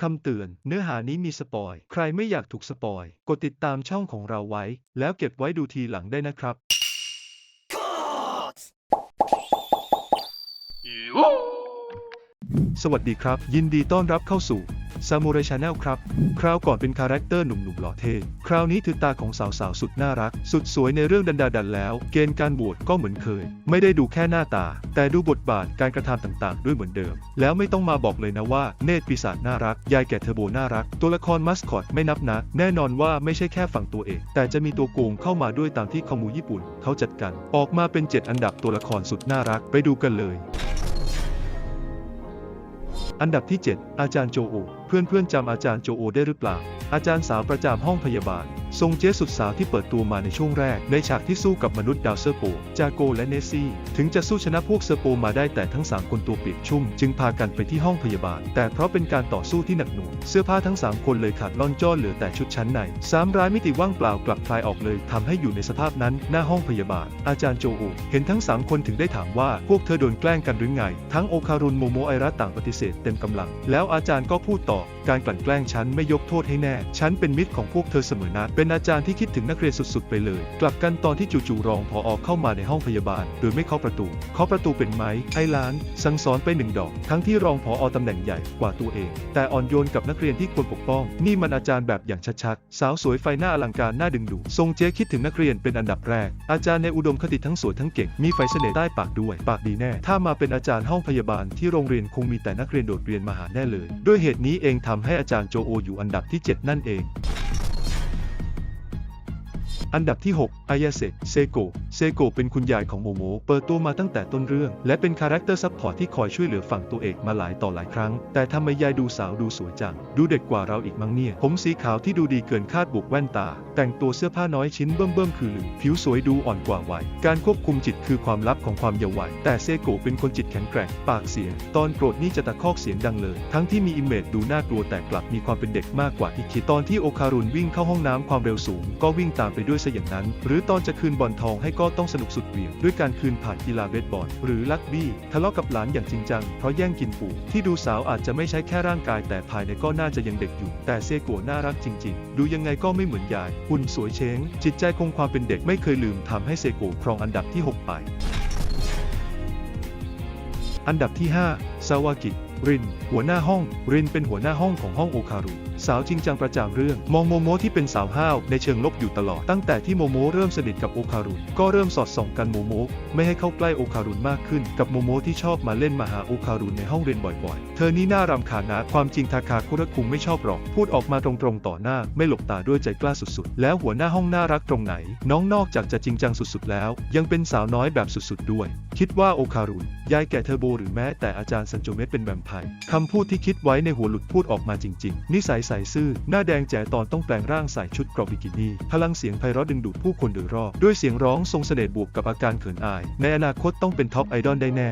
คำเตือน เนื้อหานี้มีสปอย ใครไม่อยากถูกสปอย กดติดตามช่องของเราไว้ แล้วเก็บไว้ดูทีหลังได้นะครับ สวัสดีครับ ยินดีต้อนรับเข้าสู่ ซามูไรชาแนลครับ คราวก่อนเป็นคาแรคเตอร์หนุ่มๆหล่อเท่ คราวนี้ถือตาของสาวๆสุดน่ารัก สุดสวยในเรื่องดันดาดันแล้ว เกณฑ์การบวชก็เหมือนเคย ไม่ได้ดูแค่หน้าตา แต่ดูบทบาทการกระทำต่างๆ ด้วยเหมือนเดิม แล้วไม่ต้องมาบอกเลยนะว่า เนตรปีศาจน่ารัก ยายแก่เทอร์โบน่ารัก ตัวละครมัสคอตไม่นับนะ แน่นอนว่าไม่ใช่แค่ฝั่งตัวเอกแต่จะมีตัวโกงเข้ามาด้วยตามที่คอมูญี่ปุ่น เขาจัดกันออกมาเป็น 7 อันดับตัวละครสุดน่ารักไปดูกันเลย อันดับที่ 7 อาจารย์โจโอ เพื่อนๆจำอาจารย์โจโอได้หรือเปล่า อาจารย์สาวประจำห้องพยาบาล ทรงเจ๊สุดสาวที่เปิดตัวมาในช่วงแรก ในฉากที่สู้กับมนุษย์ดาวเซอร์โป จาโกและเนซี่ ถึงจะสู้ชนะพวกเซอร์โปมาได้แต่ทั้ง 3 คนตัวเปียกชุ่ม จึงพากันไปที่ห้องพยาบาล แต่เพราะเป็นการต่อสู้ที่หนักหน่วงเสื้อผ้าทั้ง 3 คนเลยขาดล่อนจ้อนเหลือแต่ชุดชั้นในสามร้ายมิติว่างเปล่ากลับคลายออกเลยทำให้อยู่ในสภาพนั้น หน้าห้องพยาบาล อาจารย์โจโอเห็นทั้ง 3 คนถึงได้ถามว่าพวกเธอโดนแกล้งกันหรือไง ทั้งโอคารุนโมโมไอระต่างปฏิเสธเต็มกำลัง แล้วอาจารย์ก็พูดต่อการกลั่นแกล้งฉันไม่ยกโทษให้แน่ ฉันเป็นมิตรของพวกเธอเสมอนะ เป็นอาจารย์ที่คิดถึงนักเรียนสุดๆ ไปเลย กลับกันตอนที่จู่ๆรองพออเข้ามาในห้องพยาบาล โดยไม่เคาะประตู เคาะประตูเป็นไหมไอ้ล้าน สั่งสอนไปหนึ่งดอก ทั้งที่รองพออตำแหน่งใหญ่กว่าตัวเอง แต่อ่อนโยนกับนักเรียนที่ควรปกป้อง นี่มันอาจารย์แบบอย่างชัดๆ สาวสวยไฟหน้าอลังการหน่าดึงดูด ทรงเจ๊คิดถึงนักเรียนเป็นอันดับแรก อาจารย์ในอุดมคติทั้งสวยทั้งเก่ง มีไฟเสน่ห์ใต้ปากด้วย ปากดีแน่ ถ้ามาเป็นอาจารย์ห้องพยาบาลที่โรงเรียนคงมีแต่นักเรียนโดดเรียนมาหาแน่เลย ด้วยเหตุนี้เองทำให้อาจารย์โจโออยู่อันดับที่ 7 นั่นเอง อันดับที่ 6 อายาเซเซโกเซโกเป็นคุณยายของโมโม เปิดตัวมาตั้งแต่ต้นเรื่อง และเป็นคาแรคเตอร์ซับพอร์ตที่คอยช่วยเหลือฝั่งตัวเอกมาหลายต่อหลายครั้ง แต่ทำไมยายดูสาวดูสวยจัง ดูเด็กกว่าเราอีกมั้งเนี่ย ผมสีขาวที่ดูดีเกินคาดบวกแว่นตา แต่งตัวเสื้อผ้าน้อยชิ้นเบิ่มเบิ่มๆคือหลืมผิวสวยดูอ่อนกว่าวัย การควบคุมจิตคือความลับของความเยาว์วัย แต่เซโกเป็นคนจิตแข็งแกร่ง ปากเสียง ตอนโกรธนี่จะตะคอกเสียงดังเลย ทั้งที่มีอิมเมจดูน่ากลัวแต่กลับมีความเป็นเด็กมากกว่าที่คิด ตอนที่โอคารุนวิ่งเข้าห้องน้ำความเร็วสูง ก็วิ่งตามไปด้วยซะอย่างนั้น หรือตอนจะคืนบอลทองให้ก็ต้องสนุกสุดเหวี่ยงด้วยการคืนผ่านกีฬาเบสบอลหรือลักบี้ทะเลาะกับหลานอย่างจริงจังเพราะแย่งกินปู่ที่ดูสาวอาจจะไม่ใช่แค่ร่างกาย แต่ภายในก็น่าจะยังเด็กอยู่ แต่เซโกะน่ารักจริง ๆ ดูยังไงก็ไม่เหมือนยายหุ่นสวยเช้ง จิตใจคงความเป็นเด็กไม่เคยลืมทำให้เซโกะครองอันดับที่ 6 ไป อันดับที่5ซาวากิริน หัวหน้าห้อง รินเป็นหัวหน้าห้องของห้องโอคารุ สาวจริงจังประจำเรื่อง มองโมโมที่เป็นสาวห้าวในเชิงลบอยู่ตลอด ตั้งแต่ที่โมโมเริ่มสนิทกับโอคารุนก็เริ่มสอดส่องกันโมโมไม่ให้เข้าใกล้โอคารุนมากขึ้น กับโมโมที่ชอบมาเล่นมาหาโอคารุนในห้องเรียนบ่อยๆ เธอนี่น่ารำคาญนะความจริงทาคาคุระคุงไม่ชอบหรอก พูดออกมาตรงๆต่อหน้า ไม่หลบตาด้วยใจกล้าสุดๆ แล้วหัวหน้าห้องน่ารักตรงไหน น้องนอกจากจะจริงจังสุดๆ แล้ว ยังเป็นสาวน้อยแบบสุดๆ ด้วย คิดว่าโอคารุนยายแก่เทอร์โบหรือแม้แต่อาจารย์ซันโจเมะเป็นแวมไพร์คำพูดที่คิดไว้ในหัวหลุดพูดออกมาจริง ๆ นิสัยใสซื่อ หน้าแดงแจ๋ตอนต้องแปลงร่างใส่ชุดเกรอบบิกินี่ พลังเสียงไพเราะดึงดูดผู้คนโดยรอบ ด้วยเสียงร้องทรงเสน่ห์บวกกับอาการเขินอาย ในอนาคตต้องเป็นท็อปไอดอลได้แน่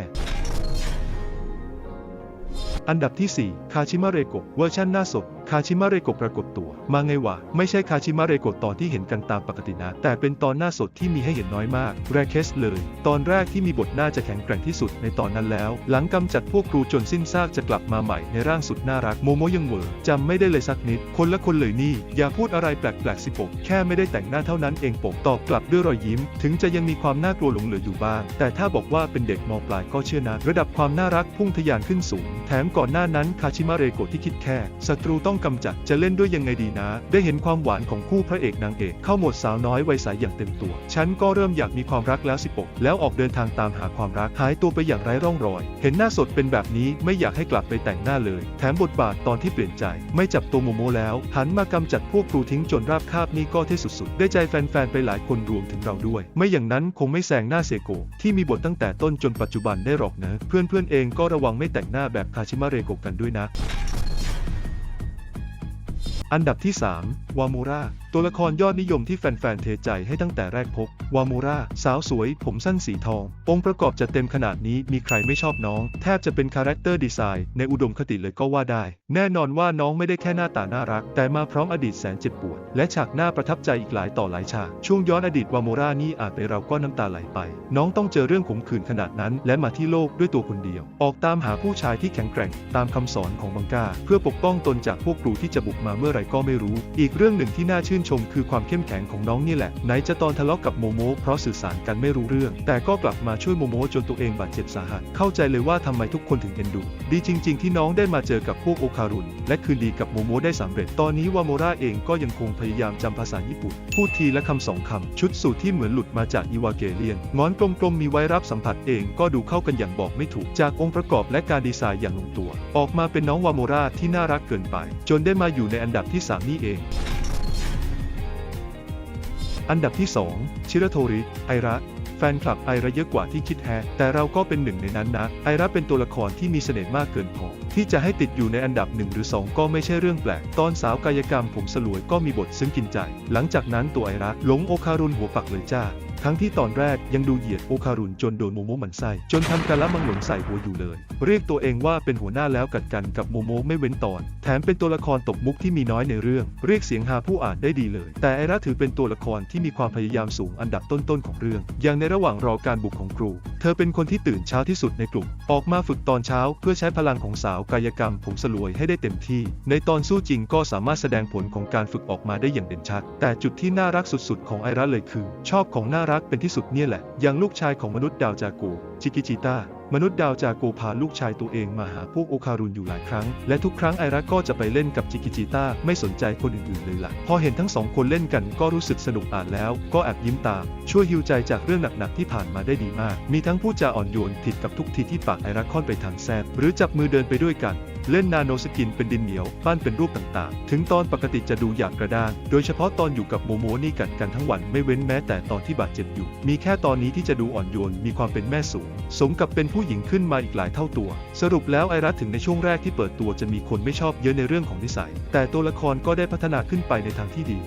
อันดับที่ 4 คาชิมะเรโกะเวอร์ชันหน้าสด คาชิมะเรโกะปรากฏตัว มาไงวะ ไม่ใช่คาชิมะเรโกะตอนที่เห็นกันตามปกตินะ แต่เป็นตอนหน้าสดที่มีให้เห็นน้อยมาก แรเคสเลย ตอนแรกที่มีบทน่าจะแข็งแกร่งที่สุดในตอนนั้นแล้ว หลังกำจัดพวกครูจนสิ้นซากจะกลับมาใหม่ในร่างสุดน่ารัก โมโมยังเวอร์จำไม่ได้เลยสักนิด คนละคนเลยนี่ อย่าพูดอะไรแปลกๆสิปก แค่ไม่ได้แต่งหน้าเท่านั้นเองปก ตอบกลับด้วยรอยยิ้ม ถึงจะยังมีความน่ากลัวหลงเหลืออยู่บ้าง แต่ถ้าบอกว่าเป็นเด็กมปลายก็เชื่อนะ ระดับความน่ารักพุ่งทะยานขึ้นสูง แถมก่อนหน้านั้นคาชิมะเรโกะที่คิดแค่ศัตรูต้องกำจัดจะเล่นด้วยยังไงดีนะ ได้เห็นความหวานของคู่พระเอกนางเอกเข้าหมดสาวน้อยวัยใสอย่างเต็มตัว ฉันก็เริ่มอยากมีความรักแล้วสิปกแล้วออกเดินทางตามหาความรักหายตัวไปอย่างไร้ร่องรอย เห็นหน้าสดเป็นแบบนี้ไม่อยากให้กลับไปแต่งหน้าเลย แถมบทบาทตอนที่เปลี่ยนใจ ไม่จับตัวโมโมแล้ว หันมากำจัดพวกครูทิ้งจนราบคาบนี่ก็เท่สุดๆ ได้ใจแฟนๆไปหลายคนรวมถึงเราด้วย ไม่อย่างนั้นคงไม่แซงหน้าเซโกที่มีบทตั้งแต่ต้นจนปัจจุบันได้หรอกนะ เพื่อนๆเองก็ระวังไม่แต่งหน้าแบบคาชิมะเรโกกันด้วยนะ อันดับที่ 3 วามูรา ตัวละครยอดนิยมที่แฟนๆ เทใจให้ตั้งแต่แรกพบ วามูรา สาวสวย ผมสั้นสีทอง องค์ประกอบจะเต็มขนาดนี้มีใครไม่ชอบน้อง แทบจะเป็นคาแรคเตอร์ดีไซน์ในอุดมคติเลยก็ว่าได้ แน่นอนว่าน้องไม่ได้แค่หน้าตาน่ารัก แต่มาพร้อมอดีตแสนเจ็บปวด และฉากหน้าประทับใจอีกหลายต่อหลายฉาก ช่วงย้อนอดีตวามูรานี่อาจไปเราก็น้ำตาไหลไป น้องต้องเจอเรื่องขมขื่นขนาดนั้น และมาที่โลกด้วยตัวคนเดียว ออกตามหาผู้ชายที่แข็งแกร่ง ตามคำสอนของบังกาเพื่อปกป้องตนจากพวกครูที่จะบุกมาเมื่อไหร่ก็ไม่รู้ อีกเรื่องื่องหนึ่งที่น่าชื่นชมคือความเข้มแข็งของน้องนี่แหละ ไหนจะตอนทะเลาะกับโมโมเพราะสื่อสารกันไม่รู้เรื่อง แต่ก็กลับมาช่วยโมโมจนตัวเองบาดเจ็บสาหัส เข้าใจเลยว่าทำไมทุกคนถึงเอ็นดู ดีจริง ๆ ที่น้องได้มาเจอกับพวกโอคารุนและคืนดีกับโมโมได้สำเร็จ ตอนนี้วาโมราเองก็ยังคงพยายามจำภาษาญี่ปุ่น พูดทีละคำสองคำชุดสูทที่เหมือนหลุดมาจากอีวาเกเลียนงอนกลมๆมีไว้รับสัมผัสเองก็ดูเข้ากันอย่างบอกไม่ถูก จากองค์ประกอบและการดีไซน์อย่างลงตัว ออกมาเป็นน้องวาโมราที่น่ารักเกินไป จนได้มาอยู่ในอันดับที่3นี่เอง อันดับที่ 2 ชิระโทริไอระ แฟนคลับไอระเยอะกว่าที่คิดแฮแต่เราก็เป็นหนึ่งในนั้นนะ ไอระเป็นตัวละครที่มีเสน่ห์มากเกินพอ ที่จะให้ติดอยู่ในอันดับหนึ่งหรือ 2 ก็ไม่ใช่เรื่องแปลก ตอนสาวกายกรรมผมสลวยก็มีบทซึ้งกินใจ หลังจากนั้นตัวไอระหลงโอคารุนหัวปักเลยจ้าทั้งที่ตอนแรกยังดูเหยียดโอคารุนจนโดนโมโมหมันไส้จนทำการละมังหลงใส่หัวอยู่เลย เรียกตัวเองว่าเป็นหัวหน้าแล้วกัดกันกับโมโมไม่เว้นตอน แถมเป็นตัวละครตบมุกที่มีน้อยในเรื่อง เรียกเสียงหาผู้อ่านได้ดีเลย แต่ไอระถือเป็นตัวละครที่มีความพยายามสูงอันดับต้นๆของเรื่อง อย่างในระหว่างรอการบุกของครู เธอเป็นคนที่ตื่นเช้าที่สุดในกลุ่ม ออกมาฝึกตอนเช้าเพื่อใช้พลังของสาวกายกรรมผมสลวยให้ได้เต็มที่ ในตอนสู้จริงก็สามารถแสดงผลของการฝึกออกมาได้อย่างเด่นชัด แต่จุดที่น่ารักสุดๆ ของไอระเลยคือ ชอบของหน่ารักเป็นที่สุดเนี่ยแหละ อย่างลูกชายของมนุษย์ดาวจากูจิกิจิต้ามนุษย์ดาวจากูพาลูกชายตัวเองมาหาพวกโอคารุนอยู่หลายครั้ง และทุกครั้งไอรักก็จะไปเล่นกับจิกิจิต้าไม่สนใจคนอื่นๆเลยล่ะ พอเห็นทั้งสองคนเล่นกันก็รู้สึกสนุกอ่านแล้ว ก็แอบยิ้มตาม ช่วยฮิวใจจากเรื่องหนักๆที่ผ่านมาได้ดีมาก มีทั้งพูดจาอ่อนโยนผิดกับทุกทีที่ปากไอรักค่อนไปทางแซบหรือจับมือเดินไปด้วยกัน เล่นนาโนสกินเป็นดินเหนียวปั้นเป็นรูปต่างๆ ถึงตอนปกติจะดูหยาบกระด้าง โดยเฉพาะตอนอยู่กับโมโมนี่กัดกันทั้งวันไม่เว้นแม้แต่ตอนที่บาดเจ็บอยู่ มีแค่ตอนนี้ที่จะดูอ่อนโยน มีความเป็นแม่สูง สมกับเป็นผู้หญิงขึ้นมาอีกหลายเท่าตัว สรุปแล้วไอรัฐถึงในช่วงแรกที่เปิดตัวจะมีคนไม่ชอบเยอะในเรื่องของนิสัย แต่ตัวละครก็ได้พัฒนาขึ้นไปในทางที่ดี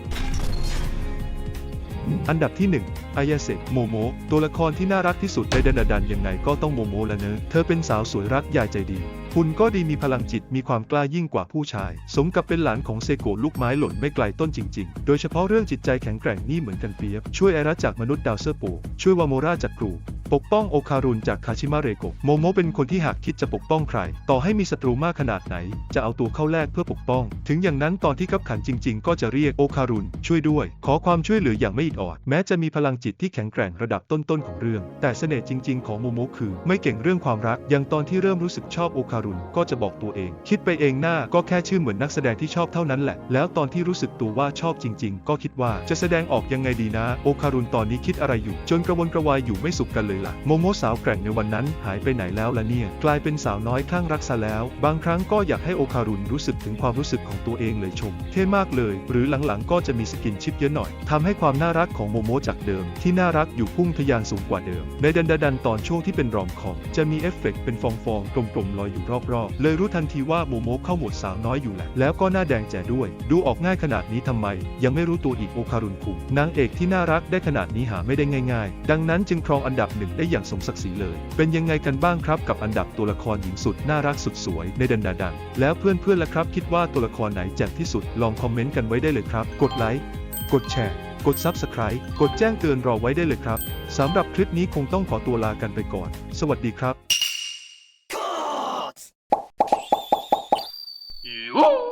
อันดับที่ 1 อายาเซะโมโม ตัวละครที่น่ารักที่สุดในดันดันยังไงก็ต้องโมโมละเนอะ เธอเป็นสาวสวยรักยายใจดีหุ่นก็ดีมีพลังจิตมีความกล้ายิ่งกว่าผู้ชาย สมกับเป็นหลานของเซโกะลูกไม้หล่นไม่ไกลต้นจริง ๆ โดยเฉพาะเรื่องจิตใจแข็งแกร่งนี่เหมือนกันเปียบ ช่วยไอรัจากมนุษย์ดาวเซอร์โป ช่วยวาโมราจากครูปกป้องโอคารุนจากคาชิมาเรโกะโมโมเป็นคนที่หากคิดจะปกป้องใคร ต่อให้มีศัตรูมากขนาดไหน จะเอาตัวเข้าแลกเพื่อปกป้อง ถึงอย่างนั้นตอนที่ขับขันจริง ๆ ก็จะเรียกโอคารุนช่วยด้วย ขอความช่วยเหลืออย่างไม่อิดออด แม้จะมีพลังจิตที่แข็งแกร่งระดับต้นๆของเรื่อง แต่เสน่ห์จริง ๆ ของโมโมคือ ไม่เก่งเรื่องความรักอย่างตอนที่เริ่มรู้สึกชอบโอคารุนก็จะบอกตัวเอง คิดไปเองหน้าก็แค่ชื่อเหมือนนักแสดงที่ชอบเท่านั้นแหละ แล้วตอนที่รู้สึกตัวว่าชอบจริง ๆ ก็คิดว่าจะแสดงออกยังไงดีนะ โอคารุนตอนนี้คิดอะไรอยู่ จนกระวนกระวายอยู่ไม่สุขกันเลยล่ะ โมโมสาวแกร่งในวันนั้นหายไปไหนแล้วล่ะเนี่ย กลายเป็นสาวน้อยคลั่งรักซะแล้ว บางครั้งก็อยากให้โอคารุนรู้สึกถึงความรู้สึกของตัวเองเลยชม เท่มากเลย หรือหลังๆก็จะมีสกินชิปเยอะหน่อยทำให้ความน่ารักของโมโมจากเดิม ที่น่ารักอยู่พุ่งทะยานสูงกว่าเดิม ในดันดาดันตอนช่วงที่เป็นรอมคอมจะมีเอฟเฟกต์เป็นฟองๆกลมๆลอยอยู่รอบๆ เลยรู้ทันทีว่าโมโมเข้าหมวดสาวน้อยอยู่แหละ แล้วก็หน้าแดงแจ๋ด้วย ดูออกง่ายขนาดนี้ทำไม ยังไม่รู้ตัวอีกโอคารุนคุงนางเอกที่น่ารักได้ขนาดนี้หาไม่ได้ง่ายๆ ดังนั้นจึงครองอันดับหนึ่งได้อย่างสมศักดิ์ศรีเลย เป็นยังไงกันบ้างครับกับอันดับตัวละครหญิงสุดน่ารักสุดสวยในดันดาดันแล้วเพื่อนๆล่ะครับ คิดว่าตัวละครไหนแจ่มที่สุดลองคอมเมนต์กันไว้ได้เลยครับ กดไลค์กดแชร์กด Subscribe กดแจ้งเตือนรอไว้ได้เลยครับ สำหรับคลิปนี้คงต้องขอตัวลากันไปก่อน สวัสดีครับ Woo!